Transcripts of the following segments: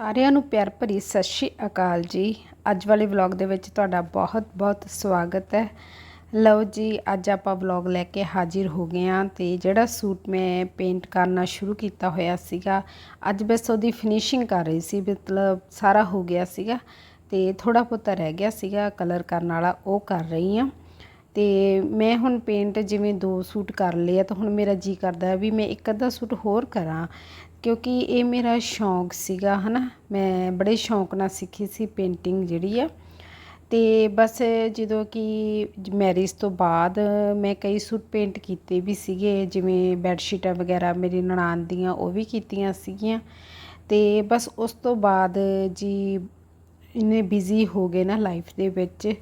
ਸਾਰਿਆਂ ਨੂੰ ਪਿਆਰ ਭਰੀ ਸਤਿ ਸ਼੍ਰੀ ਅਕਾਲ ਜੀ। ਅੱਜ ਵਾਲੇ ਵਲੌਗ ਦੇ ਵਿੱਚ ਤੁਹਾਡਾ ਬਹੁਤ-ਬਹੁਤ ਸਵਾਗਤ ਹੈ। ਲਓ ਜੀ, ਅੱਜ ਆਪਾਂ ਵਲੌਗ ਲੈ ਕੇ ਹਾਜ਼ਰ ਹੋ ਗਏ ਹਾਂ ਤੇ ਜਿਹੜਾ ਸੂਟ ਮੈਂ ਪੇਂਟ ਕਰਨਾ ਸ਼ੁਰੂ ਕੀਤਾ ਹੋਇਆ ਸੀਗਾ, ਅੱਜ ਬਸ ਉਹਦੀ ਫਿਨਿਸ਼ਿੰਗ ਕਰ ਰਹੀ ਸੀ, ਮਤਲਬ ਸਾਰਾ ਹੋ ਗਿਆ ਸੀਗਾ ਤੇ ਥੋੜਾ ਬਹੁਤਾ ਰਹਿ ਗਿਆ ਸੀਗਾ ਕਲਰ ਕਰਨ ਵਾਲਾ ਉਹ ਕਰ ਰਹੀ ਹਾਂ। ਤੇ ਮੈਂ ਹੁਣ ਪੇਂਟ ਜਿਵੇਂ ਦੋ ਸੂਟ ਕਰ ਲਏ ਆ, ਤਾਂ ਹੁਣ ਮੇਰਾ ਜੀ ਕਰਦਾ ਵੀ ਮੈਂ ਇੱਕ ਅੱਧਾ ਸੂਟ ਹੋਰ ਕਰਾਂ। ਕਿਉਂਕਿ ਇਹ ਮੇਰਾ ਸ਼ੌਂਕ ਸੀਗਾ, ਹਨਾ। ਮੈਂ ਬੜੇ ਸ਼ੌਂਕ ਨਾਲ ਸਿੱਖੀ ਸੀ ਪੇਂਟਿੰਗ ਜਿਹੜੀ ਆ। ਤੇ ਬਸ ਜਦੋਂ ਕਿ ਮੈਰਿਜ ਤੋਂ ਬਾਅਦ ਮੈਂ ਕਈ ਸੂਟ ਪੇਂਟ ਕੀਤੇ ਵੀ ਸੀਗੇ, ਜਿਵੇਂ ਬੈੱਡ ਸ਼ੀਟਾਂ ਵਗੈਰਾ ਮੇਰੀ ਨਨਾਣ ਦੀਆਂ ਉਹ ਵੀ ਕੀਤੀਆਂ ਸੀਗੀਆਂ। ਤੇ ਬਸ ਉਸ ਤੋਂ ਬਾਅਦ ਜੀ ਇੰਨੇ ਬਿਜ਼ੀ ਹੋ ਗਏ ਨਾ ਲਾਈਫ ਦੇ ਵਿੱਚ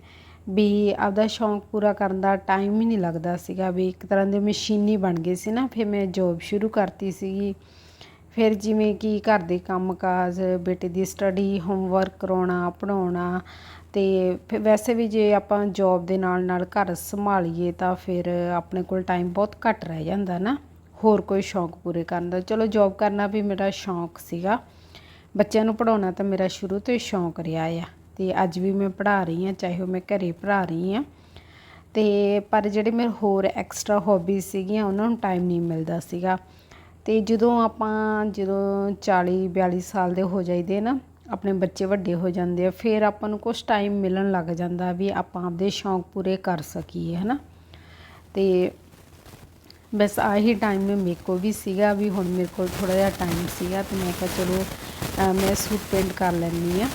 ਵੀ ਆਪਦਾ ਸ਼ੌਂਕ ਪੂਰਾ ਕਰਨ ਦਾ ਟਾਈਮ ਹੀ ਨਹੀਂ ਲੱਗਦਾ ਸੀਗਾ ਵੀ ਇੱਕ ਤਰ੍ਹਾਂ ਦੇ ਮਸ਼ੀਨੀ ਬਣ ਗਏ ਸੀ ਨਾ। ਫਿਰ ਮੈਂ ਜੋਬ ਸ਼ੁਰੂ ਕਰਤੀ ਸੀਗੀ। ਫਿਰ ਜਿਵੇਂ ਕਿ ਘਰ ਦੇ ਕੰਮਕਾਜ, ਬੇਟੇ ਦੀ ਸਟੱਡੀ ਹੋਮਵਰਕ ਕਰਵਾਉਣਾ ਪੜ੍ਹਾਉਣਾ ਅਤੇ ਫਿਰ ਵੈਸੇ ਵੀ ਜੇ ਆਪਾਂ ਜੋਬ ਦੇ ਨਾਲ ਨਾਲ ਘਰ ਸੰਭਾਲੀਏ ਤਾਂ ਫਿਰ ਆਪਣੇ ਕੋਲ ਟਾਈਮ ਬਹੁਤ ਘੱਟ ਰਹਿ ਜਾਂਦਾ ਨਾ। ਹੋਰ ਕੋਈ ਸ਼ੌਂਕ ਪੂਰੇ ਕਰਨ ਦਾ। ਚਲੋ ਜੋਬ ਕਰਨਾ ਵੀ ਮੇਰਾ ਸ਼ੌਂਕ ਸੀਗਾ। ਬੱਚਿਆਂ ਨੂੰ ਪੜ੍ਹਾਉਣਾ ਤਾਂ ਮੇਰਾ ਸ਼ੁਰੂ ਤੋਂ ਹੀ ਸ਼ੌਂਕ ਰਿਹਾ ਆ। ਅਤੇ ਅੱਜ ਵੀ ਮੈਂ ਪੜ੍ਹਾ ਰਹੀ ਹਾਂ, ਚਾਹੇ ਉਹ ਮੈਂ ਘਰੇ ਪੜ੍ਹਾ ਰਹੀ ਹਾਂ। ਅਤੇ ਪਰ ਜਿਹੜੇ ਮੇਰੇ ਹੋਰ ਐਕਸਟਰਾ ਹੌਬੀਜ਼ ਸੀਗੀਆਂ, ਉਹਨਾਂ ਨੂੰ ਟਾਈਮ ਨਹੀਂ ਮਿਲਦਾ ਸੀਗਾ। ਤੇ ਜਦੋਂ ਆਪਾਂ ਜਦੋਂ 40 42 ਸਾਲ ਦੇ ਹੋ ਜਾਈਦੇ ਨਾ, ਆਪਣੇ ਬੱਚੇ ਵੱਡੇ ਹੋ ਜਾਂਦੇ ਆ, ਫਿਰ ਆਪਾਂ ਨੂੰ ਕੁਝ ਟਾਈਮ ਮਿਲਣ ਲੱਗ ਜਾਂਦਾ ਵੀ ਆਪਾਂ ਆਪਦੇ ਸ਼ੌਂਕ ਪੂਰੇ ਕਰ ਸਕੀਏ, ਹਨਾ? ਤੇ ਬਸ ਆਹੀ ਟਾਈਮ ਮੇ ਮੇਰੇ ਕੋ ਵੀ ਸੀਗਾ, ਵੀ ਹੁਣ ਮੇਰੇ ਕੋਲ ਥੋੜਾ ਜਿਹਾ ਟਾਈਮ ਸੀਗਾ ਤੇ ਮੈਂ ਕਿਹਾ ਚਲੋ ਮੈਂ ਸੂਟ ਪੇਂਟ ਕਰ ਲੈਂਦੀ ਆ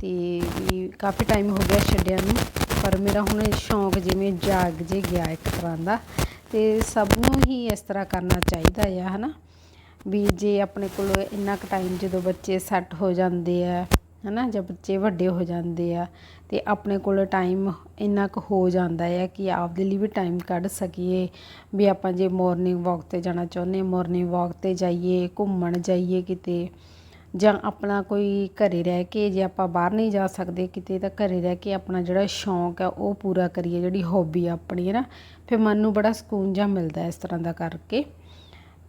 ਤੇ ਵੀ ਕਾਫੀ ਟਾਈਮ ਹੋ ਗਿਆ ਛੱਡਿਆ ਨੂੰ, ਪਰ ਮੇਰਾ ਹੁਣ ਸ਼ੌਂਕ ਜਿਵੇਂ ਜਾਗ ਜੇ ਗਿਆ ਇੱਕ ਤਰ੍ਹਾਂ ਦਾ ਤੇ ਸਭ ਨੂੰ ਹੀ ਇਸ ਤਰ੍ਹਾਂ ਕਰਨਾ ਚਾਹੀਦਾ ਆ, ਹਨਾ? ਵੀ ਜੇ ਆਪਣੇ ਕੋਲ ਇੰਨਾ ਕੁ ਟਾਈਮ ਜਦੋਂ ਬੱਚੇ ਸੈੱਟ ਹੋ ਜਾਂਦੇ ਆ ਹੈ ਨਾ ਜਾਂ ਬੱਚੇ ਵੱਡੇ ਹੋ ਜਾਂਦੇ ਆ, ਤੇ ਆਪਣੇ ਕੋਲ ਟਾਈਮ ਇੰਨਾ ਕੁ ਹੋ ਜਾਂਦਾ ਆ ਕਿ ਆਪਦੇ ਲਈ ਵੀ ਟਾਈਮ ਕੱਢ ਸਕੀਏ। ਵੀ ਆਪਾਂ ਜੇ ਮੋਰਨਿੰਗ ਵਾਕ ਤੇ ਜਾਣਾ ਚਾਹੁੰਦੇ ਮੋਰਨਿੰਗ ਵਾਕ ਤੇ ਜਾਈਏ, ਘੁੰਮਣ ਜਾਈਏ ਕਿਤੇ, ਜਾਂ ਆਪਣਾ ਕੋਈ ਘਰੇ ਰਹਿ ਕੇ ਜੇ ਆਪਾਂ ਬਾਹਰ ਨਹੀਂ ਜਾ ਸਕਦੇ ਕਿਤੇ, ਤਾਂ ਘਰੇ ਰਹਿ ਕੇ ਆਪਣਾ ਜਿਹੜਾ ਸ਼ੌਂਕ ਆ, ਉਹ ਪੂਰਾ ਕਰੀਏ, ਜਿਹੜੀ ਹੌਬੀ ਆਪਣੀ ਹੈ ਨਾ ਫਿਰ ਮਨ ਨੂੰ ਬੜਾ ਸਕੂਨ ਜਿਹਾ ਮਿਲਦਾ ਇਸ ਤਰ੍ਹਾਂ ਦਾ ਕਰਕੇ।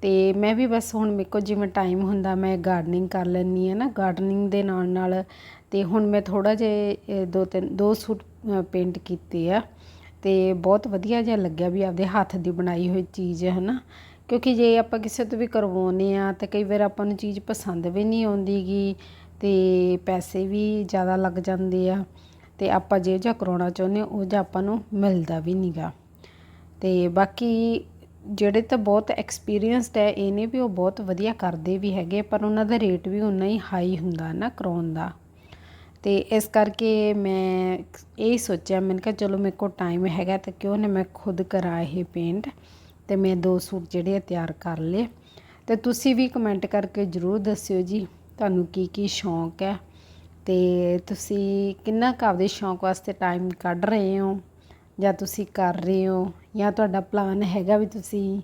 ਤੇ ਮੈਂ ਵੀ ਬਸ ਹੁਣ ਮੇਰੇ ਕੋਲ ਜਿਵੇਂ ਟਾਈਮ ਹੁੰਦਾ ਮੈਂ ਗਾਰਡਨਿੰਗ ਕਰ ਲੈਂਦੀ ਆ ਨਾ ਗਾਰਡਨਿੰਗ ਦੇ ਨਾਲ ਨਾਲ ਤੇ ਹੁਣ ਮੈਂ ਥੋੜਾ ਜਿਹਾ ਦੋ ਤਿੰਨ, ਦੋ ਸੂਟ ਪੇਂਟ ਕੀਤੇ ਆ ਤੇ ਬਹੁਤ ਵਧੀਆ ਜਿਹਾ ਲੱਗਿਆ ਵੀ ਆਪਦੇ ਹੱਥ ਦੀ ਬਣਾਈ ਹੋਈ ਚੀਜ਼ ਹੈ ਨਾ ਕਿਉਂਕਿ ਜੇ ਆਪਾਂ ਕਿਸੇ ਤੋਂ ਵੀ ਕਰਵਾਉਨੇ ਆ ਤਾਂ ਕਈ ਵਾਰ ਆਪਾਂ ਨੂੰ ਚੀਜ਼ ਪਸੰਦ ਵੀ ਨਹੀਂ ਆਉਂਦੀਗੀ ਤੇ ਪੈਸੇ ਵੀ ਜ਼ਿਆਦਾ ਲੱਗ ਜਾਂਦੇ ਆ ਤੇ ਆਪਾਂ ਜੇ ਜਿਹਾ ਕਰਾਉਣਾ ਚਾਹੁੰਦੇ ਉਹ ਜਿਹਾ ਆਪਾਂ ਨੂੰ ਮਿਲਦਾ ਵੀ ਨਹੀਂਗਾ ਤੇ ਬਾਕੀ ਜਿਹੜੇ ਤਾਂ ਬਹੁਤ ਐਕਸਪੀਰੀਅੰਸਡ ਹੈ, ਇਹ ਨੇ ਵੀ ਉਹ ਬਹੁਤ ਵਧੀਆ ਕਰਦੇ ਵੀ ਹੈਗੇ, ਪਰ ਉਹਨਾਂ ਦਾ ਰੇਟ ਵੀ ਉਨਾ ਹੀ ਹਾਈ ਹੁੰਦਾ ਨਾ ਕਰਾਉਣ ਦਾ। ਅਤੇ ਇਸ ਕਰਕੇ ਮੈਂ ਇਹ ਸੋਚਿਆ, ਮੈਂ ਕਿਹਾ ਚਲੋ ਮੇਰੇ ਕੋਲ ਟਾਈਮ ਹੈਗਾ ਤਾਂ ਕਿਉਂ ਨਾ ਮੈਂ ਖੁਦ ਕਰਾਂ ਇਹ ਪੇਂਟ ਅਤੇ ਮੈਂ ਦੋ ਸੂਟ ਜਿਹੜੇ ਤਿਆਰ ਕਰ ਲਏ। ਅਤੇ ਤੁਸੀਂ ਵੀ ਕਮੈਂਟ ਕਰਕੇ ਜਰੂਰ ਦੱਸਿਓ ਜੀ, ਤੁਹਾਨੂੰ ਕੀ ਕੀ ਸ਼ੌਂਕ ਹੈ ਅਤੇ ਤੁਸੀਂ ਕਿੰਨਾ ਕੁ ਆਪਦੇ ਸ਼ੌਂਕ ਵਾਸਤੇ ਟਾਈਮ ਕੱਢ ਰਹੇ ਹੋ? ਜਾਂ ਤੁਸੀਂ ਕਰ ਰਹੇ ਹੋ, ਜਾਂ ਤੁਹਾਡਾ ਪਲਾਨ ਹੈਗਾ ਵੀ ਤੁਸੀਂ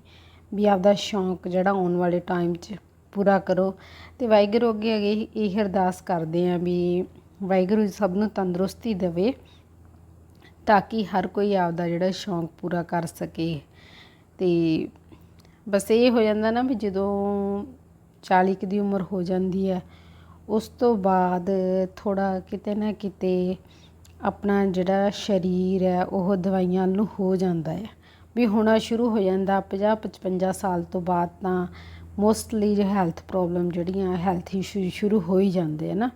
ਵੀ ਆਪਦਾ ਸ਼ੌਂਕ ਜਿਹੜਾ ਆਉਣ ਵਾਲੇ ਟਾਈਮ 'ਚ ਪੂਰਾ ਕਰੋ। ਅਤੇ ਵਾਹਿਗੁਰੂ ਅੱਗੇ ਅਗੇ ਇਹ ਅਰਦਾਸ ਕਰਦੇ ਹਾਂ ਵੀ ਵਾਹਿਗੁਰੂ ਸਭ ਨੂੰ ਤੰਦਰੁਸਤੀ ਦੇਵੇ, ਤਾਂ ਕਿ ਹਰ ਕੋਈ ਆਪਦਾ ਜਿਹੜਾ ਸ਼ੌਂਕ ਪੂਰਾ ਕਰ ਸਕੇ। ਤੇ ਬਸ ਇਹ ਹੋ ਜਾਂਦਾ ਨਾ ਵੀ ਜਦੋਂ 40 ਕ ਦੀ ਉਮਰ ਹੋ ਜਾਂਦੀ ਹੈ, ਉਸ ਤੋਂ ਬਾਅਦ ਥੋੜਾ ਕਿਤੇ ਨਾ ਕਿਤੇ ਆਪਣਾ ਜਿਹੜਾ ਸਰੀਰ ਹੈ, ਉਹ ਦਵਾਈਆਂ ਨੂੰ ਹੋ ਜਾਂਦਾ ਹੈ। ਵੀ ਹੋਣਾ ਸ਼ੁਰੂ ਹੋ ਜਾਂਦਾ 50 55 ਸਾਲ ਤੋਂ ਬਾਅਦ ਤਾਂ ਮੋਸਟਲੀ ਜੋ ਹੈਲਥ ਪ੍ਰੋਬਲਮ ਜਿਹੜੀਆਂ ਹੈਲਥ ਇਸ਼ੂ ਸ਼ੁਰੂ ਹੋ ਹੀ ਜਾਂਦੇ ਹਨ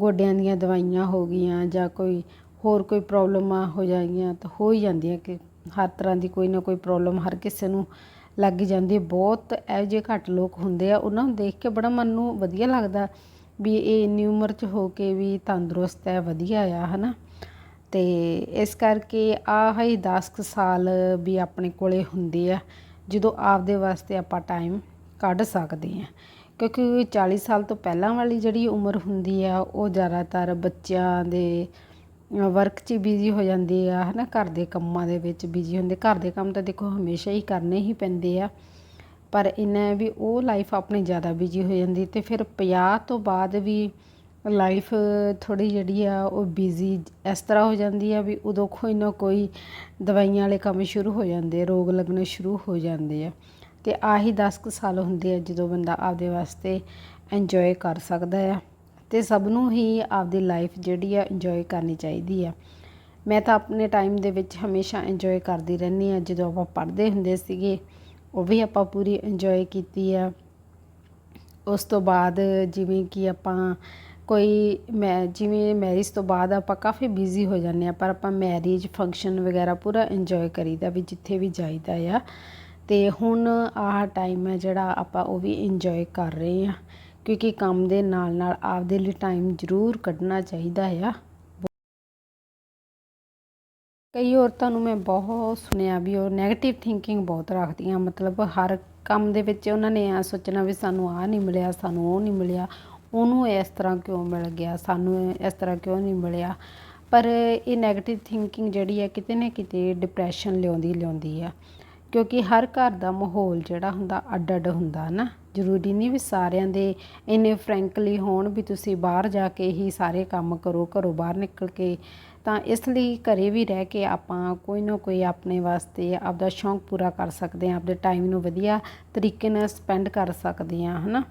ਗੋਡਿਆਂ ਦੀਆਂ ਦਵਾਈਆਂ ਹੋ ਗਈਆਂ ਜਾਂ ਕੋਈ ਹੋਰ ਕੋਈ ਪ੍ਰੋਬਲਮਾਂ ਹੋ ਜਾਈਆਂ ਤਾਂ ਹੋ ਹੀ ਜਾਂਦੀਆਂ ਕਿ ਹਰ ਤਰ੍ਹਾਂ ਦੀ ਕੋਈ ਨਾ ਕੋਈ ਪ੍ਰੋਬਲਮ ਹਰ ਕਿਸੇ ਨੂੰ ਲੱਗ ਜਾਂਦੀ ਬਹੁਤ ਇਹੋ ਜਿਹੇ ਘੱਟ ਲੋਕ ਹੁੰਦੇ ਆ, ਉਹਨਾਂ ਨੂੰ ਦੇਖ ਕੇ ਬੜਾ ਮਨ ਨੂੰ ਵਧੀਆ ਲੱਗਦਾ ਵੀ ਇਹ ਇੰਨੀ ਉਮਰ 'ਚ ਹੋ ਕੇ ਵੀ ਤੰਦਰੁਸਤ ਹੈ, ਵਧੀਆ ਆ, ਹਨਾ। ਅਤੇ ਇਸ ਕਰਕੇ ਆਹ ਹੀ 10 ਸਾਲ ਵੀ ਆਪਣੇ ਕੋਲ ਹੁੰਦੇ ਆ, ਜਦੋਂ ਆਪਦੇ ਵਾਸਤੇ ਆਪਾਂ ਟਾਈਮ ਕੱਢ ਸਕਦੇ ਹਾਂ ਕਿਉਂਕਿ 40 ਸਾਲ ਤੋਂ ਪਹਿਲਾਂ ਵਾਲੀ ਜਿਹੜੀ ਉਮਰ ਹੁੰਦੀ ਆ, ਉਹ ਜ਼ਿਆਦਾਤਰ ਬੱਚਿਆਂ ਦੇ ਵਰਕ 'ਚ ਬਿਜ਼ੀ ਹੋ ਜਾਂਦੇ ਆ ਹੈ ਨਾ ਘਰ ਦੇ ਕੰਮਾਂ ਦੇ ਵਿੱਚ ਬਿਜ਼ੀ ਹੁੰਦੇ। ਘਰ ਦੇ ਕੰਮ ਤਾਂ ਦੇਖੋ ਹਮੇਸ਼ਾ ਹੀ ਕਰਨੇ ਹੀ ਪੈਂਦੇ ਆ, ਪਰ ਇਹਨਾਂ ਵੀ ਉਹ ਲਾਈਫ ਆਪਣੀ ਜ਼ਿਆਦਾ ਬਿਜ਼ੀ ਹੋ ਜਾਂਦੀ ਅਤੇ ਫਿਰ 50 ਤੋਂ ਬਾਅਦ ਵੀ ਲਾਈਫ ਥੋੜ੍ਹੀ ਜਿਹੜੀ ਆ ਉਹ ਬਿਜ਼ੀ ਇਸ ਤਰ੍ਹਾਂ ਹੋ ਜਾਂਦੀ ਆ ਵੀ ਉਦੋਂ ਕੋਈ ਨਾ ਕੋਈ ਦਵਾਈਆਂ ਵਾਲੇ ਕੰਮ ਸ਼ੁਰੂ ਹੋ ਜਾਂਦੇ ਰੋਗ ਲੱਗਣੇ ਸ਼ੁਰੂ ਹੋ ਜਾਂਦੇ ਆ। ਤੇ ਆਹੀ 10 ਕੁ ਸਾਲ ਹੁੰਦੇ ਆ ਜਦੋਂ ਬੰਦਾ ਆਪਦੇ ਵਾਸਤੇ ਇੰਜੋਏ ਕਰ ਸਕਦਾ ਆ। ਤੇ ਸਭ ਨੂੰ ਹੀ ਆਪਦੀ ਲਾਈਫ ਜਿਹੜੀ ਆ ਇੰਜੋਏ ਕਰਨੀ ਚਾਹੀਦੀ ਆ। ਮੈਂ ਤਾਂ ਆਪਣੇ ਟਾਈਮ ਦੇ ਵਿੱਚ ਹਮੇਸ਼ਾ ਇੰਜੋਏ ਕਰਦੀ ਰਹਿੰਦੀ ਆ। ਜਦੋਂ ਆਪਾਂ ਪੜ੍ਹਦੇ ਹੁੰਦੇ ਸੀਗੇ, ਉਹ ਵੀ ਆਪਾਂ ਪੂਰੀ ਇੰਜੋਏ ਕੀਤੀ ਆ। ਉਸ ਤੋਂ ਬਾਅਦ ਜਿਵੇਂ ਕਿ ਆਪਾਂ ਕੋਈ ਮੈਂ ਜਿਵੇਂ ਮੈਰਿਜ ਤੋਂ ਬਾਅਦ ਆਪਾਂ ਕਾਫੀ ਬਿਜ਼ੀ ਹੋ ਜਾਂਦੇ ਆ ਪਰ ਆਪਾਂ ਮੈਰਿਜ ਫੰਕਸ਼ਨ ਵਗੈਰਾ ਪੂਰਾ ਇੰਜੋਏ ਕਰੀਦਾ ਵੀ ਜਿੱਥੇ ਵੀ ਜਾਈਦਾ ਆ। ਤੇ ਹੁਣ ਆਹ ਟਾਈਮ ਹੈ ਜਿਹੜਾ ਆਪਾਂ ਉਹ ਵੀ ਇੰਜੋਏ ਕਰ ਰਹੇ ਆ ਕਿਉਂਕਿ ਕੰਮ ਦੇ ਨਾਲ ਨਾਲ ਆਪਦੇ ਲਈ ਟਾਈਮ ਜ਼ਰੂਰ ਕੱਢਣਾ ਚਾਹੀਦਾ ਆ। ਕਈ ਔਰਤਾਂ ਨੂੰ ਮੈਂ ਬਹੁਤ ਸੁਣਿਆ ਵੀ ਉਹ 네ਗੇਟਿਵ ਥਿੰਕਿੰਗ ਬਹੁਤ ਰੱਖਦੀਆਂ, ਮਤਲਬ ਹਰ ਕੰਮ ਦੇ ਵਿੱਚ ਉਹਨਾਂ ਨੇ ਆ ਸੋਚਣਾ ਵੀ ਸਾਨੂੰ ਆ ਨਹੀਂ ਮਿਲਿਆ, ਸਾਨੂੰ ਉਹ ਨਹੀਂ ਮਿਲਿਆ ਉਹਨੂੰ ਇਸ ਤਰ੍ਹਾਂ ਕਿਉਂ ਮਿਲ ਗਿਆ? ਸਾਨੂੰ ਇਸ ਤਰ੍ਹਾਂ ਕਿਉਂ ਨਹੀਂ ਮਿਲਿਆ? ਪਰ ਇਹ ਨੈਗੇਟਿਵ ਥਿੰਕਿੰਗ ਜਿਹੜੀ ਹੈ ਕਿਤੇ ਨਾ ਕਿਤੇ ਡਿਪਰੈਸ਼ਨ ਲਿਆਉਂਦੀ ਲਿਆਉਂਦੀ ਆ ਕਿਉਂਕਿ ਹਰ ਘਰ ਦਾ ਮਾਹੌਲ ਜਿਹੜਾ ਹੁੰਦਾ ਅੱਡ ਅੱਡ ਹੁੰਦਾ ਨਾ। ਜ਼ਰੂਰੀ ਨਹੀਂ ਵੀ ਸਾਰਿਆਂ ਦੇ ਇੰਨੇ ਫਰੈਂਕਲੀ ਹੋਣ ਵੀ ਤੁਸੀਂ ਬਾਹਰ ਜਾ ਕੇ ਹੀ ਸਾਰੇ ਕੰਮ ਕਰੋ, ਘਰੋਂ ਬਾਹਰ ਨਿਕਲ ਕੇ। ਤਾਂ ਇਸ ਲਈ ਘਰੇ ਵੀ ਰਹਿ ਕੇ ਆਪਾਂ ਕੋਈ ਨਾ ਕੋਈ ਆਪਣੇ ਵਾਸਤੇ ਆਪਦਾ ਸ਼ੌਂਕ ਪੂਰਾ ਕਰ ਸਕਦੇ ਹਾਂ, ਆਪਦੇ ਟਾਈਮ ਨੂੰ ਵਧੀਆ ਤਰੀਕੇ ਨਾਲ ਸਪੈਂਡ ਕਰ ਸਕਦੇ ਹਾਂ, ਹਨਾ?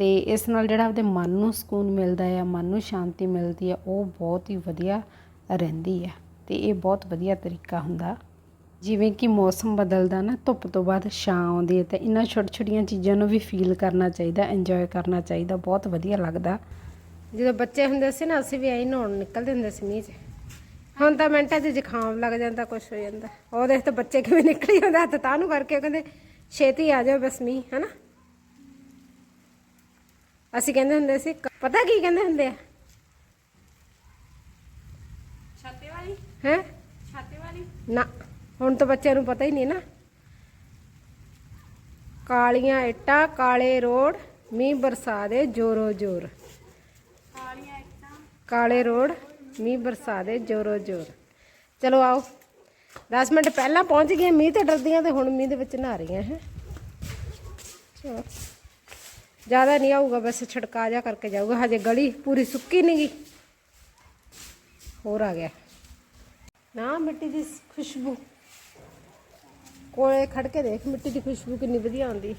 ਤੇ ਇਸ ਨਾਲ ਜਿਹੜਾ ਆਪਦੇ ਮਨ ਨੂੰ ਸਕੂਨ ਮਿਲਦਾ ਹੈ, ਮਨ ਨੂੰ ਸ਼ਾਂਤੀ ਮਿਲਦੀ ਹੈ, ਉਹ ਬਹੁਤ ਹੀ ਵਧੀਆ ਰਹਿੰਦੀ ਹੈ ਤੇ ਇਹ ਬਹੁਤ ਵਧੀਆ ਤਰੀਕਾ ਹੁੰਦਾ। ਜਿਵੇਂ ਕਿ ਮੌਸਮ ਬਦਲਦਾ ਨਾ, ਧੁੱਪ ਤੋਂ ਬਾਅਦ ਛਾਂ ਆਉਂਦੀ ਹੈ ਤੇ ਇਹਨਾਂ ਛੋਟੀ ਛੋਟੀਆਂ ਚੀਜ਼ਾਂ ਨੂੰ ਵੀ ਫੀਲ ਕਰਨਾ ਚਾਹੀਦਾ ਇੰਜੋਏ ਕਰਨਾ ਚਾਹੀਦਾ, ਬਹੁਤ ਵਧੀਆ ਲੱਗਦਾ। ਜਦੋਂ ਬੱਚੇ ਹੁੰਦੇ ਸੀ ਨਾ, ਅਸੀਂ ਵੀ ਐਂ ਨਹਾਉਣ ਨਿਕਲਦੇ ਹੁੰਦੇ ਸੀ ਮੀਂਹ 'ਚ। ਹੁਣ ਤਾਂ ਮਿੰਟਾਂ 'ਚ ਜ਼ੁਕਾਮ ਲੱਗ ਜਾਂਦਾ, ਕੁਛ ਹੋ ਜਾਂਦਾ। ਉਹਦੇ ਤਾਂ ਬੱਚੇ ਕਿਵੇਂ ਨਿਕਲੀ ਜਾਂਦਾ, ਹੱਥ ਤਾਂ ਨੂੰ ਕਰਕੇ ਉਹ ਕਹਿੰਦੇ, ਛੇਤੀ ਆ ਜਾਓ ਬਸ ਮੀਂਹ, ਹਨਾ? ਅਸੀਂ ਕਹਿੰਦੇ ਹੁੰਦੇ ਸੀ ਪਤਾ ਕੀ ਕਹਿੰਦੇ ਹੁੰਦੇ ਆ? ਛਾਤੇ ਵਾਲੀ ਹੈ? ਛਾਤੇ ਵਾਲੀ ਨਾ ਹੁਣ ਤਾਂ ਬੱਚਿਆਂ ਨੂੰ ਪਤਾ ਹੀ ਨਹੀਂ ਨਾ। ਕਾਲੀਆਂ ਇੱਟਾਂ ਕਾਲੇ ਰੋਡ ਮੀਂਹ ਬਰਸਾ ਦੇ ਜੋਰੋ ਜੋਰ। ਕਾਲੀਆਂ ਇੱਟਾਂ। ਕਾਲੇ ਰੋਡ ਮੀਂਹ ਬਰਸਾ ਦੇ ਜੋਰੋ ਜੋਰ। ਚਲੋ ਆਓ। 10 ਮਿੰਟ ਪਹਿਲਾਂ ਪਹੁੰਚ ਗਏ ਮੀਂਹ ਤੋਂ ਡਰਦੀਆਂ ਤੇ ਹੁਣ ਮੀਂਹ ਦੇ ਵਿੱਚ ਨਹਾ ਰਹੀਆਂ ਹੈ। ਚਲੋ। ਜ਼ਿਆਦਾ ਨਹੀਂ ਆਊਗਾ, ਬਸ ਛੜਕਾ ਜਾ ਕਰਕੇ ਜਾਊਗਾ। ਹਜੇ ਗਲੀ ਪੂਰੀ ਸੁੱਕੀ ਨਹੀਂ ਗਈ ਹੋਰ ਆ ਗਿਆ। ਨਾ ਮਿੱਟੀ ਦੀ ਖੁਸ਼ਬੂ। ਕੋਲੇ ਖੜ ਕੇ ਦੇਖ, ਮਿੱਟੀ ਦੀ ਖੁਸ਼ਬੂ ਕਿੰਨੀ ਵਧੀਆ ਆਉਂਦੀ।